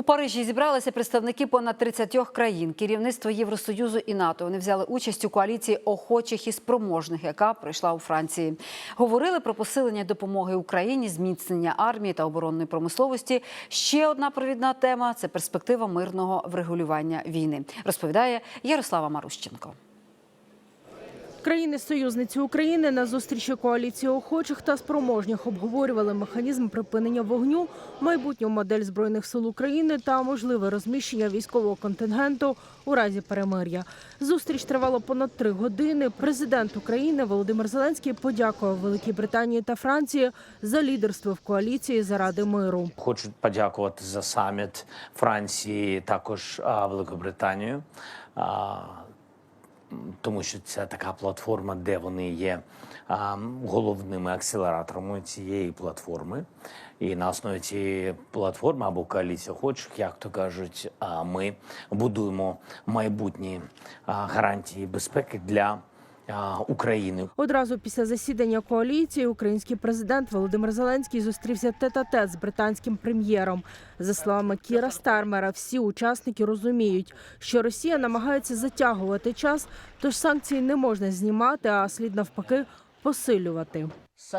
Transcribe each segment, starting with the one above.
У Парижі зібралися представники понад 30 країн, керівництво Євросоюзу і НАТО. Вони взяли участь у коаліції охочих і спроможних, яка пройшла у Франції. Говорили про посилення допомоги Україні, зміцнення армії та оборонної промисловості. Ще одна провідна тема це перспектива мирного врегулювання війни. Розповідає Ярослава Марущенко. Країни-союзниці України на зустрічі коаліції охочих та спроможних обговорювали механізм припинення вогню, майбутню модель збройних сил України та можливе розміщення військового контингенту у разі перемир'я. Зустріч тривала понад три години. Президент України Володимир Зеленський подякував Великій Британії та Франції за лідерство в коаліції заради миру. Хочу подякувати за саміт Франції, також Великобританію, тому що це така платформа, де вони є головними акселераторами цієї платформи. І на основі цієї платформи або коаліції охочих, як то кажуть, ми будуємо майбутні гарантії безпеки для України. Одразу після засідання коаліції український президент Володимир Зеленський зустрівся тет-а-тет з британським прем'єром. За словами Кіра Стармера, всі учасники розуміють, що Росія намагається затягувати час, тож санкції не можна знімати, а слід навпаки посилювати.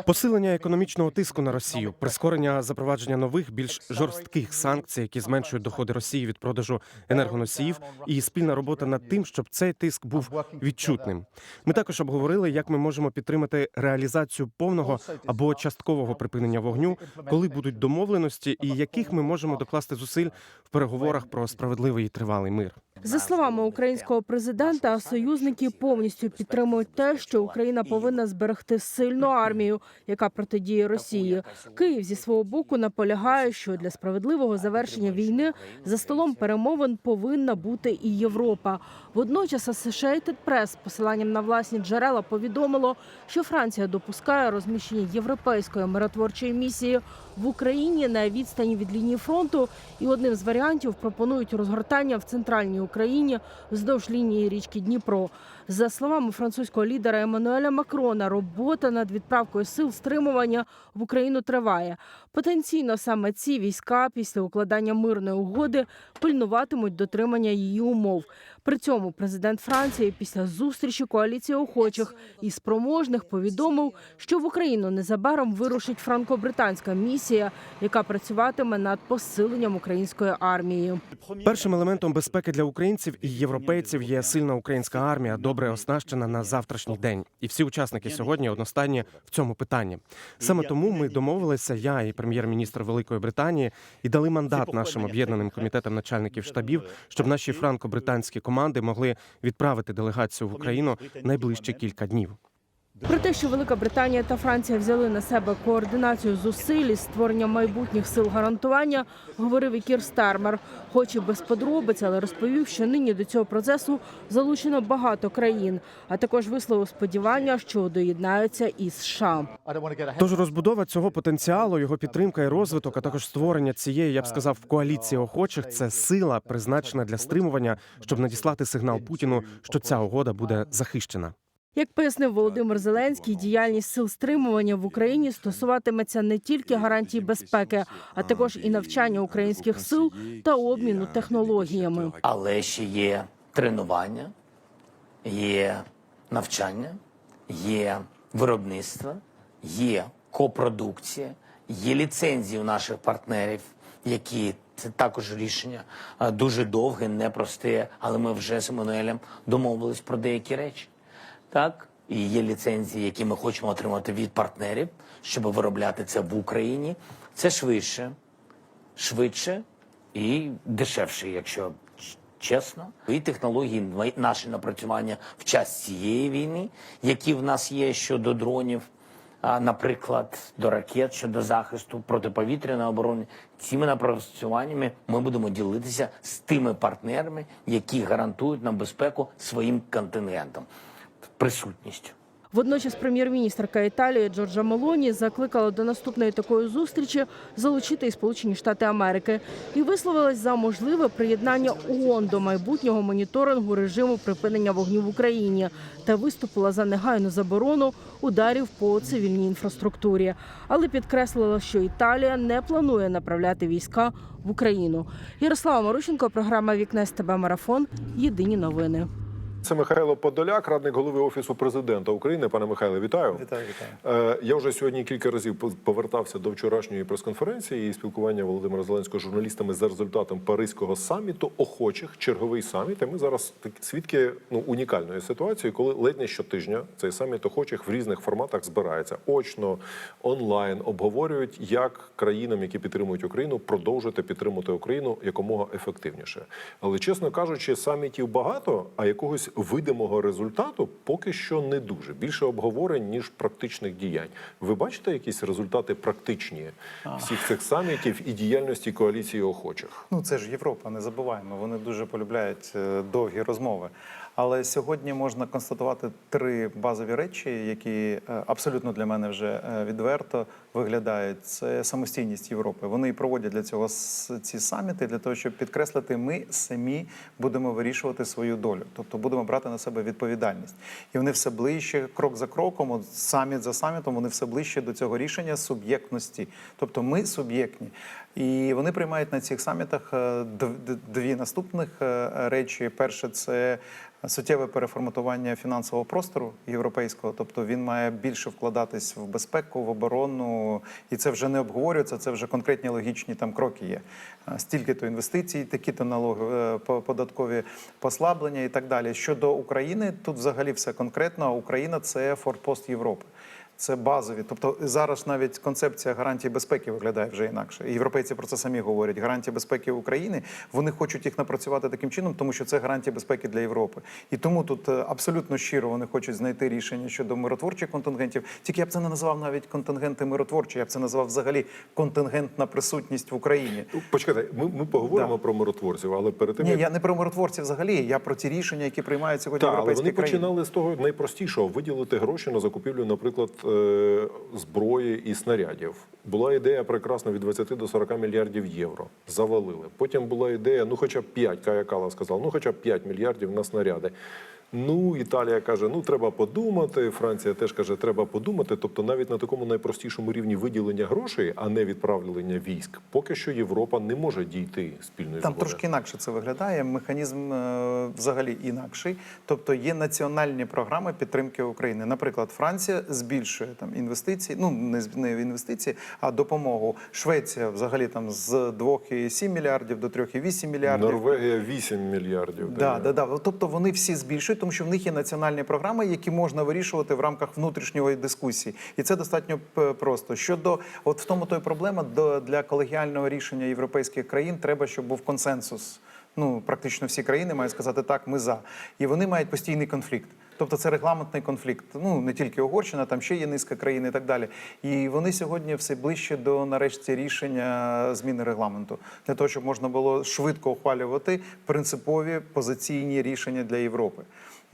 Посилення економічного тиску на Росію, прискорення запровадження нових більш жорстких санкцій, які зменшують доходи Росії від продажу енергоносіїв, і спільна робота над тим, щоб цей тиск був відчутним. Ми також обговорили, як ми можемо підтримати реалізацію повного або часткового припинення вогню, коли будуть домовленості, і яких ми можемо докласти зусиль в переговорах про справедливий і тривалий мир. За словами українського президента, союзники повністю підтримують те, що Україна повинна зберегти сильну армію, яка протидіє Росії. Київ зі свого боку наполягає, що для справедливого завершення війни за столом перемовин повинна бути і Європа. Водночас Associated Press з посиланням на власні джерела повідомило, що Франція допускає розміщення європейської миротворчої місії в Україні на відстані від лінії фронту, і одним з варіантів пропонують розгортання в центральній вздовж лінії річки Дніпро. За словами французького лідера Еммануеля Макрона, робота над відправкою сил стримування в Україну триває. Потенційно саме ці війська після укладання мирної угоди пильнуватимуть дотримання її умов. При цьому президент Франції після зустрічі коаліції охочих і спроможних повідомив, що в Україну незабаром вирушить франко-британська місія, яка працюватиме над посиленням української армії. Першим елементом безпеки для українців і європейців є сильна українська армія, добре оснащена на завтрашній день. І всі учасники сьогодні одностайні в цьому питанні. Саме тому ми домовилися, я і прем'єр-міністр Великої Британії, і дали мандат нашим об'єднаним комітетам начальників штабів, щоб наші франко-британські команди могли відправити делегацію в Україну найближчі кілька днів. Про те, що Велика Британія та Франція взяли на себе координацію зусиль із створення майбутніх сил гарантування, говорив і Кір Стармер, хоч і без подробиць, але розповів, що нині до цього процесу залучено багато країн, а також висловив сподівання, що доєднаються і США. Тож розбудова цього потенціалу, його підтримка і розвиток, а також створення цієї, я б сказав, коаліції охочих це сила, призначена для стримування, щоб надіслати сигнал Путіну, що ця угода буде захищена. Як пояснив Володимир Зеленський, діяльність сил стримування в Україні стосуватиметься не тільки гарантій безпеки, а також і навчання українських сил та обміну технологіями. Але ще є тренування, є навчання, є виробництво, є копродукція, є ліцензії у наших партнерів, які це також рішення дуже довге, непросте, але ми вже з Еммануелем домовились про деякі речі. Так, і є ліцензії, які ми хочемо отримати від партнерів, щоб виробляти це в Україні. Це швидше, швидше і дешевше, якщо чесно. І технології наші напрацювання в час цієї війни, які в нас є щодо дронів, наприклад, до ракет щодо захисту протиповітряної оборони. Цими напрацюваннями ми будемо ділитися з тими партнерами, які гарантують нам безпеку своїм контингентом, присутністю. Водночас прем'єр-міністрка Італії Джорджа Мелоні закликала до наступної такої зустрічі залучити і Сполучені Штати Америки і висловилась за можливе приєднання ООН до майбутнього моніторингу режиму припинення вогню в Україні та виступила за негайну заборону ударів по цивільній інфраструктурі, але підкреслила, що Італія не планує направляти війська в Україну. Ярослава Марущенко, програма Вікне з тебе марафон. Єдині новини. Це Михайло Подоляк, радник голови офісу президента України. Пане Михайле, вітаю. Вітаю, вітаю. Е, Я вже сьогодні кілька разів повертався до вчорашньої прес-конференції і спілкування Володимира Зеленського з журналістами за результатом Паризького саміту охочих черговий саміт. І ми зараз свідки ну унікальної ситуації, коли ледь не щотижня цей саміт охочих в різних форматах збирається очно, онлайн, обговорюють, як країнам, які підтримують Україну, продовжити підтримувати Україну якомога ефективніше. Але чесно кажучи, самітів багато, а якогось видимого результату поки що не дуже. Більше обговорень ніж практичних діянь. Ви бачите якісь результати практичні всіх цих самітів і діяльності коаліції охочих? Ну це ж Європа, не забуваємо. Вони дуже полюбляють е, довгі розмови. Але сьогодні можна констатувати три базові речі, які е, абсолютно для мене вже е, відверто виглядають. Це самостійність Європи. Вони проводять для цього ці саміти для того, щоб підкреслити, ми самі будемо вирішувати свою долю, тобто будемо брати на себе відповідальність. І вони все ближче, крок за кроком, саміт за самітом, вони все ближче до цього рішення суб'єктності. Тобто ми суб'єктні. І вони приймають на цих самітах е, дві наступних речі. Перше це суттєве переформатування фінансового простору європейського, тобто він має більше вкладатись в безпеку, в оборону, і це вже не обговорюється. Це вже конкретні логічні там кроки є. Е, Стільки-то інвестицій, такі-то налоги, е, по- податкові послаблення і так далі. Щодо України, тут взагалі все конкретно. Україна це форпост Європи. Це базові. Тобто зараз навіть концепція гарантії безпеки виглядає вже інакше. І європейці про це самі говорять. Гарантії безпеки України вони хочуть їх напрацювати таким чином, тому що це гарантія безпеки для Європи. І тому тут е, абсолютно щиро вони хочуть знайти рішення щодо миротворчих контингентів. Тільки я б це не назвав навіть контингенти миротворчі, я б це назвав взагалі контингентна присутність в Україні. Ну, Почекайте, ми, ми поговоримо Да. про миротворців, але перед тим Ні, як я не про миротворців взагалі. Я про ті рішення, які приймають сьогодні Так, але європейські вони країни. починали з того найпростішого виділити гроші на закупівлю, наприклад, е, зброї і снарядів. Була ідея прекрасна від 20 до 40 мільярдів євро. Завалили. Потім була ідея, ну хоча б 5, Кая Кала сказала, ну хоча б 5 мільярдів на снаряди. Ну, Італія каже, ну треба подумати. Франція теж каже, треба подумати. Тобто, навіть на такому найпростішому рівні виділення грошей, а не відправлення військ, поки що Європа не може дійти спільної Там згоди. трошки інакше це виглядає. Механізм е, взагалі інакший. Тобто є національні програми підтримки України. Наприклад, Франція збільшує там інвестиції, ну не не інвестиції, а допомогу. Швеція взагалі там з 2,7 мільярдів до 3,8 мільярдів. Норвегія 8 мільярдів. Да, да, да. Тобто вони всі збільшують, тому що в них є національні програми, які можна вирішувати в рамках внутрішньої дискусії, і це достатньо просто. Щодо от в тому то й проблема до для колегіального рішення європейських країн треба, щоб був консенсус. Ну практично всі країни мають сказати так, ми за, і вони мають постійний конфлікт. Тобто це регламентний конфлікт. Ну не тільки Угорщина, там ще є низка країн і так далі. І вони сьогодні все ближче до нарешті рішення зміни регламенту для того, щоб можна було швидко ухвалювати принципові позиційні рішення для Європи.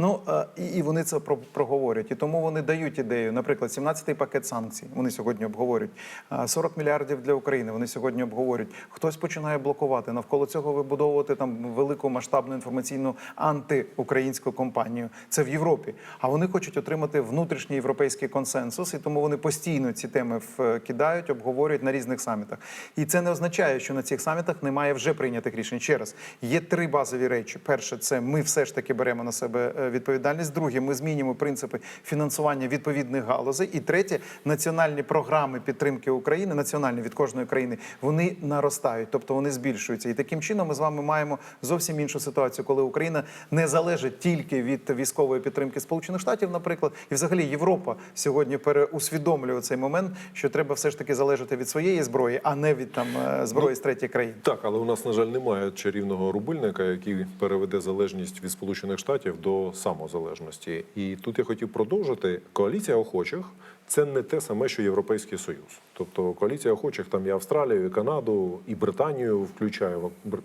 Ну е, і, і вони це про- проговорять. І тому вони дають ідею. Наприклад, 17-й пакет санкцій. Вони сьогодні обговорюють. А 40 мільярдів для України. Вони сьогодні обговорюють. Хтось починає блокувати навколо цього вибудовувати там велику масштабну інформаційну антиукраїнську кампанію. Це в Європі. А вони хочуть отримати внутрішній європейський консенсус, і тому вони постійно ці теми вкидають, обговорюють на різних самітах. І це не означає, що на цих самітах немає вже прийнятих рішень. Ще раз є три базові речі: перше, це ми все ж таки беремо на себе е, відповідальність. Друге, ми змінюємо принципи фінансування відповідних галузей. І третє, національні програми підтримки України, національні від кожної країни, вони наростають, тобто вони збільшуються. І таким чином ми з вами маємо зовсім іншу ситуацію, коли Україна не залежить тільки від військової підтримки Сполучених Штатів, наприклад, і взагалі Європа сьогодні переусвідомлює цей момент, що треба все ж таки залежати від своєї зброї, а не від там е, зброї з третіх країн. Так, але у нас, на жаль, немає чарівного рубильника, який переведе залежність від Сполучених Штатів до самозалежності. І тут я хотів продовжити. Коаліція охочих це не те саме, що Європейський Союз. Тобто коаліція охочих там і Австралію, і Канаду, і Британію включає,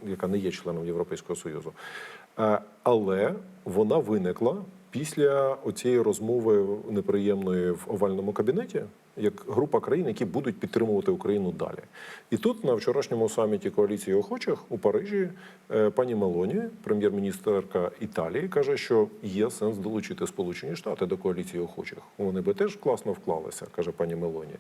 яка не є членом Європейського Союзу. Е, Але вона виникла після оцієї розмови неприємної в овальному кабінеті, як група країн, які будуть підтримувати Україну далі. І тут на вчорашньому саміті коаліції охочих у Парижі е, пані Мелоні, прем'єр-міністерка Італії, каже, що є сенс долучити Сполучені Штати до коаліції охочих. Вони би теж класно вклалися, каже пані Мелоні.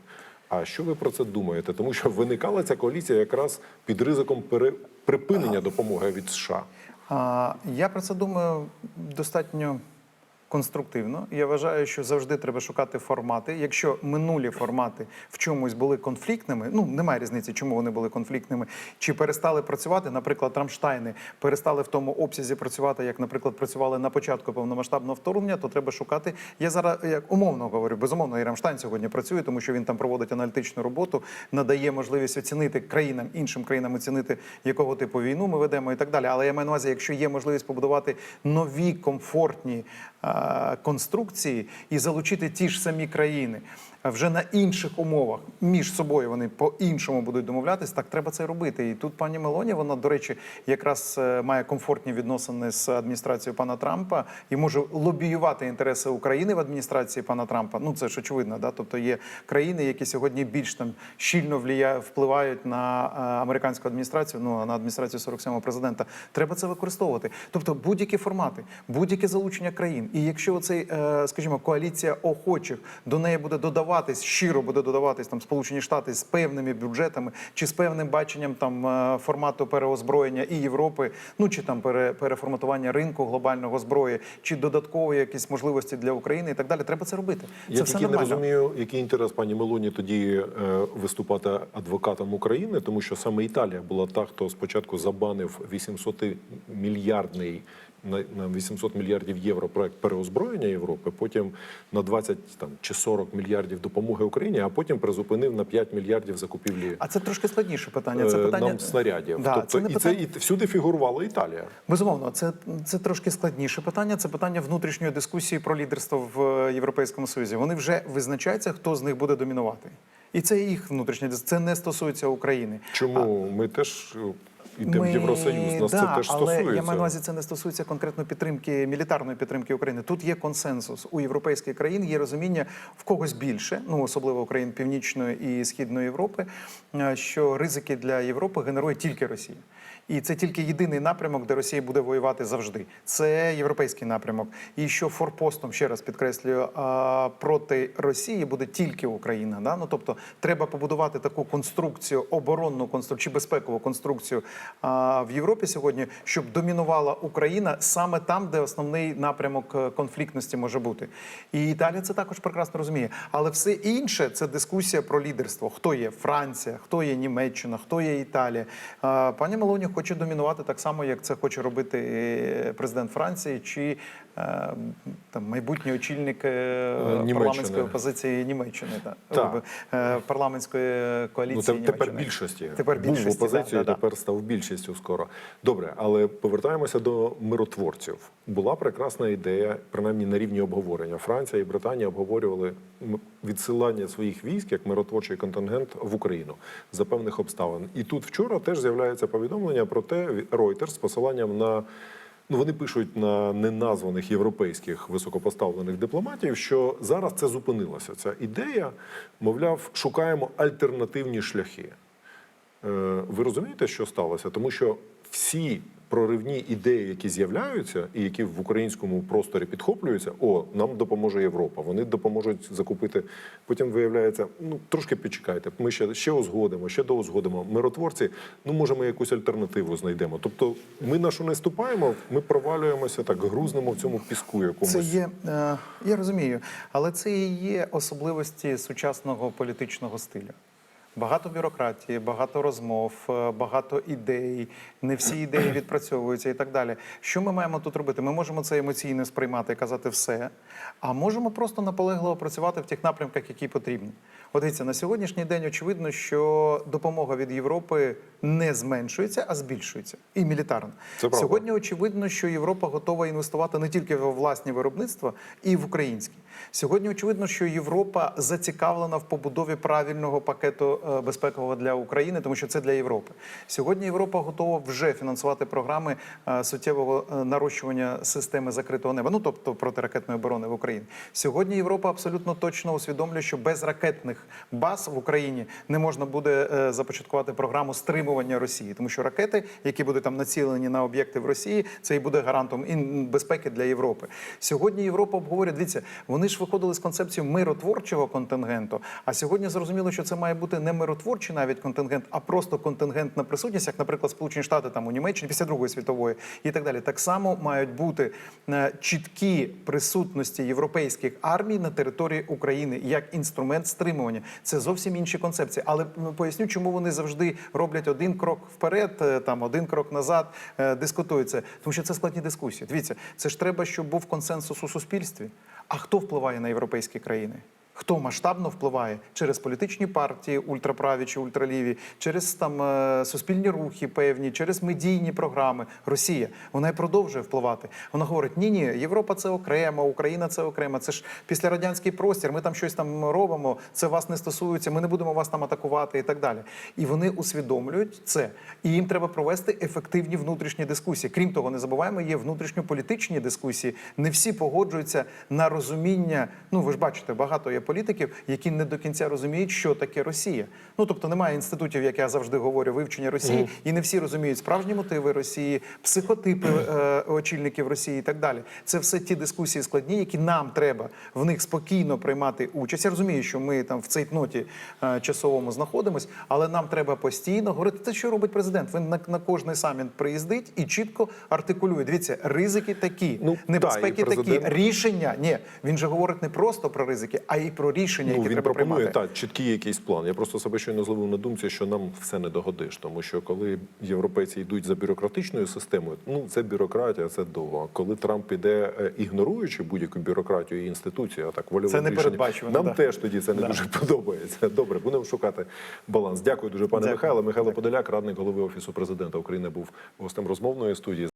А що ви про це думаєте? Тому що виникала ця коаліція якраз під ризиком пере- припинення допомоги від США. Я про це думаю достатньо конструктивно. Я вважаю, що завжди треба шукати формати. Якщо минулі формати в чомусь були конфліктними, ну немає різниці, чому вони були конфліктними, чи перестали працювати, наприклад, Рамштайни перестали в тому обсязі працювати, як, наприклад, працювали на початку повномасштабного вторгнення, то треба шукати. Я зараз як умовно говорю, безумовно, і Рамштайн сьогодні працює, тому що він там проводить аналітичну роботу, надає можливість оцінити країнам, іншим країнам оцінити, якого типу війну ми ведемо і так далі. Але я маю на увазі, якщо є можливість побудувати нові комфортні конструкції і залучити ті ж самі країни вже на інших умовах між собою вони по-іншому будуть домовлятись, так треба це робити. І тут пані Мелоні, вона, до речі, якраз е, має комфортні відносини з адміністрацією пана Трампа і може лобіювати інтереси України в адміністрації пана Трампа. Ну це ж очевидно, да? Тобто є країни, які сьогодні більш там щільно влія- впливають на е, американську адміністрацію, ну на адміністрацію 47-го президента. Треба це використовувати. Тобто будь-які формати, будь-яке залучення країн. І якщо оцей, е, скажімо, коаліція охочих до неї буде додаватись, щиро буде додаватись там Сполучені Штати з певними бюджетами чи з певним баченням там е, формату переозброєння і Європи, ну чи там пере, переформатування ринку глобального зброї, чи додаткові якісь можливості для України і так далі. Треба це робити. Це Я все тільки не розумію, який інтерес пані Мелоні тоді е, виступати адвокатом України, тому що саме Італія була та, хто спочатку забанив 800 мільярдний на на 800 мільярдів євро проект переозброєння Європи, потім на 20 там чи 40 мільярдів допомоги Україні, а потім призупинив на 5 мільярдів закупівлі А це трошки складніше питання. Це е, питання нам снарядів. Да, тобто це не і це і всюди фігурувала Італія. Безумовно, це, це трошки складніше питання. Це питання внутрішньої дискусії про лідерство в е, Європейському Союзі. Вони вже визначаються, хто з них буде домінувати. І це їх внутрішня Це не стосується України. Чому ми теж йдемо в Євросоюз? Нас да, це теж але стосується. я маю на увазі, це не стосується конкретно підтримки мілітарної підтримки України. Тут є консенсус у європейських країн. Є розуміння в когось більше, ну особливо країн Північної і Східної Європи, е, що ризики для Європи генерує тільки Росія. І це тільки єдиний напрямок, де Росія буде воювати завжди. Це європейський напрямок. І що форпостом, ще раз підкреслюю, проти Росії буде тільки Україна. Да? Ну, тобто треба побудувати таку конструкцію, оборонну конструкцію чи безпекову конструкцію в Європі сьогодні, щоб домінувала Україна саме там, де основний напрямок е, конфліктності може бути. І Італія це також прекрасно розуміє. Але все інше це дискусія про лідерство. Хто є Франція, хто є Німеччина, хто є Італія. Пані Мелоні хоче домінувати так само, як це хоче робити е, президент Франції чи там майбутній очільник е, Німеччини. парламентської опозиції Німеччини, та, Так. е, парламентської коаліції. Ну, тепер Німеччини. більшості. Тепер Був в більшості, опозиції, да, тепер став більшістю скоро. Добре, але повертаємося до миротворців. Була прекрасна ідея, принаймні на рівні обговорення. Франція і Британія обговорювали відсилання своїх військ як миротворчий контингент в Україну за певних обставин. І тут вчора теж з'являється повідомлення про те, Reuters з посиланням на. Ну, вони пишуть на неназваних європейських високопоставлених дипломатів, що зараз це зупинилося. Ця ідея, мовляв, шукаємо альтернативні шляхи. Е, Ви розумієте, що сталося? Тому що всі проривні ідеї, які з'являються, і які в українському просторі підхоплюються, о, нам допоможе Європа. Вони допоможуть закупити. Потім виявляється, ну трошки підчекайте. Ми ще ще узгодимо, ще доузгодимо. Миротворці, ну може, ми якусь альтернативу знайдемо. Тобто, ми на що не ступаємо, ми провалюємося так, грузнемо в цьому піску якомусь. Це є, е, я розумію, але це і є особливості сучасного політичного стилю. Багато бюрократії, багато розмов, е, багато ідей. Не всі ідеї відпрацьовуються і так далі. Що ми маємо тут робити? Ми можемо це емоційно сприймати і казати все, а можемо просто наполегливо працювати в тих напрямках, які потрібні. От дивіться, на сьогоднішній день очевидно, що допомога від Європи не зменшується, а збільшується. І мілітарно. Це правда. Сьогодні очевидно, що Європа готова інвестувати не тільки в власні виробництва, і в українські. Сьогодні очевидно, що Європа зацікавлена в побудові правильного пакету е, безпекового для України, тому що це для Європи. Сьогодні Європа готова вже фінансувати програми е, суттєвого е, нарощування системи закритого неба, ну тобто протиракетної оборони в Україні. Сьогодні Європа абсолютно точно усвідомлює, що без ракетних баз в Україні не можна буде започаткувати програму стримування Росії, тому що ракети, які будуть там націлені на об'єкти в Росії, це і буде гарантом і безпеки для Європи. Сьогодні Європа обговорює. Дивіться, вони ж виходили з концепцією миротворчого контингенту. А сьогодні зрозуміло, що це має бути не миротворчий навіть контингент, а просто контингентна присутність, як, наприклад, Сполучені Штати там у Німеччині після Другої світової і так далі. Так само мають бути е, чіткі присутності європейських армій на території України як інструмент стримування. Це зовсім інші концепції. Але ну, поясню, чому вони завжди роблять один крок вперед, е, там один крок назад, е, дискутують це. Тому що це складні дискусії. Дивіться, це ж треба, щоб був консенсус у суспільстві. А хто впливає на європейські країни? Хто масштабно впливає через політичні партії, ультраправі чи ультраліві, через там е, суспільні рухи певні, через медійні програми. Росія вона і продовжує впливати. Вона говорить: ні, ні, Європа це окремо, Україна це окремо. Це ж післярадянський простір. Ми там щось там робимо. Це вас не стосується. Ми не будемо вас там атакувати і так далі. І вони усвідомлюють це. І їм треба провести ефективні внутрішні дискусії. Крім того, не забуваємо, є внутрішньополітичні дискусії. Не всі погоджуються на розуміння. Ну ви ж бачите, багато є політиків, які не до кінця розуміють, що таке Росія. Ну тобто немає інститутів, як я завжди говорю, вивчення Росії, і не всі розуміють справжні мотиви Росії, психотипи е, очільників Росії і так далі. Це все ті дискусії складні, які нам треба в них спокійно приймати участь. Я розумію, що ми там в цей ноті е, часовому знаходимось, але нам треба постійно говорити, те, що робить президент. Він на, на кожний саміт приїздить і чітко артикулює. Дивіться, ризики такі, Ну, небезпеки та, президент- такі, рішення. Ні, він же говорить не просто про ризики, а й про рішення, Ну, які він треба пропонує приймати. так, чіткий якийсь план. Я просто себе щойно зловив на думці, що нам все не догодиш, тому що коли європейці йдуть за бюрократичною системою, ну це бюрократія, це довго. Коли Трамп іде е, ігноруючи будь-яку бюрократію і інституцію, а так рішенням, непередбачувано, нам да. теж тоді це не Да. дуже подобається. Добре, будемо шукати баланс. Дякую дуже, пане Дякую. Михайло. Михайло Подоляк, радник голови офісу президента України, був гостем розмовної студії.